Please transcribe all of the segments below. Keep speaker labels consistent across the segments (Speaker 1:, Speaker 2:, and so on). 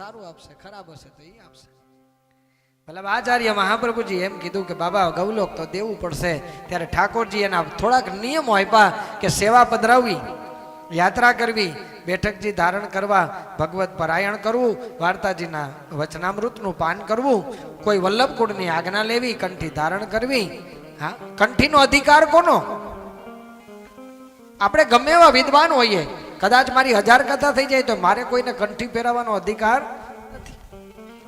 Speaker 1: સારું આપશે, ખરાબ હશે તો એ આપશે. મતલબ આચાર્ય મહાપ્રભુજી એમ કીધું કે, બાબા, ગૌલોક તો દેવું પડશે. ત્યારે ઠાકોરજી એના થોડાક નિયમો આપ્યા કે સેવા પધરાવવી, યાત્રા કરવી, બેઠકજી ધારણ કરવા, ભગવત પરાયણ કરવું, વાર્તાજીના વચનામૃતનું પાન કરવું, કોઈ વલ્લભકુળની આજ્ઞા લેવી, કંઠી ધારણ કરવી. હા, કંઠીનો અધિકાર કોનો? આપણે ગમે એવા વિદ્વાન હોઈએ. કદાચ મારી હજાર કથા થઈ જાય તો મારે કોઈને કંઠી પહેરાવવાનો અધિકાર નથી.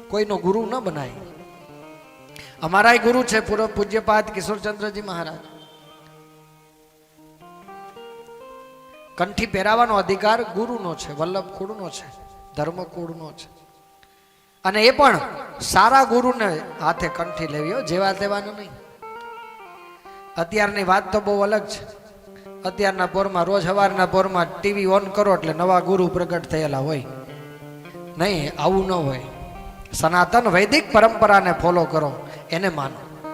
Speaker 1: કોઈનો ગુરુ ન બનાય. અમારા ગુરુ છે પૂર્વ પૂજ્યપાદ કિશોરચંદ્રજી મહારાજ. કંઠી પહેરાવાનો અધિકાર ગુરુનો છે વલ્લભ કુળનો છે ધર્મ કુળનો છે. અને એ પણ સારા ગુરુને હાથે કંઠી લેવી જેવા તેવાનું નહીં. અત્યારની વાત તો બહુ અલગ છે. અત્યારના પોરમાં, રોજ સવારના પોરમાં ટીવી ઓન કરો એટલે નવા ગુરુ પ્રગટ થયેલા હોય. નહીં, આવું ન હોય. સનાતન વૈદિક પરંપરાને ફોલો કરો, એને માનો.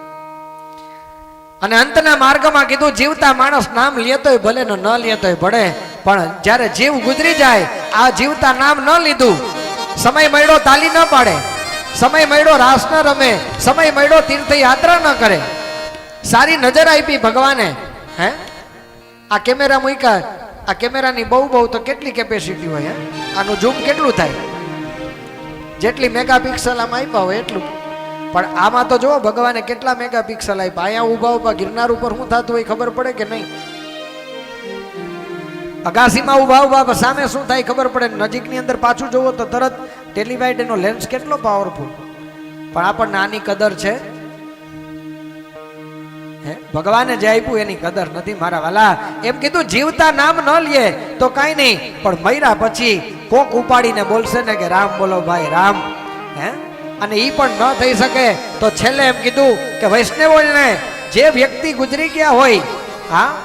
Speaker 1: અને અંતના માર્ગમાં કીધું, જીવતા માણસ નામ લેતોય ભલે ને લેતોય ભળે પણ જ્યારે જીવ ગુજરી જાય, આ જીવતા નામ ન લીધું. સમય મળ્યો તાલી ન પાડે. સમય મળ્યો રાસ ન રમે. સમય મળ્યો તીર્થયાત્રા ન કરે. સારી નજર આપી ભગવાને. હે? આ કેમેરા મૂક્યા. આ કેમેરાની બહુ બહુ તો કેટલી કેપેસિટી હોય આનું ઝૂમ કેટલું થાય? જેટલી મેગાપિક્સલ આમાં આપ્યા હોય એટલું. પણ આમાં તો જુઓ, ભગવાને કેટલા મેગાપિક્સલ આપ્યા. અહીંયા ઊભા ઊભા ગિરનાર ઉપર શું થતું હોય ખબર પડે કે નહીં? અગાસીમાં ઊભા ઊભા સામે શું થાય ખબર પડે. નજીકની અંદર પાછું જોવો તો તરત ટેલિવાઇડ એનો લેન્સ કેટલો પાવરફુલ પણ આપણને આની કદર છે. ભગવાને જે આપ્યું એની કદર નથી મારા વાલા. એમ કીધું, જીવતા નામ ન લે તો કાંઈ નહીં, પણ મૈરા પછી કોક ઉપાડીને બોલશે ને કે, રામ બોલો ભાઈ, રામ. હે? અને એ પણ ન થઈ શકે. તો છેલ્લે એમ કીધું કે, વૈષ્ણવોને જે વ્યક્તિ ગુજરી ગયા હોય, હા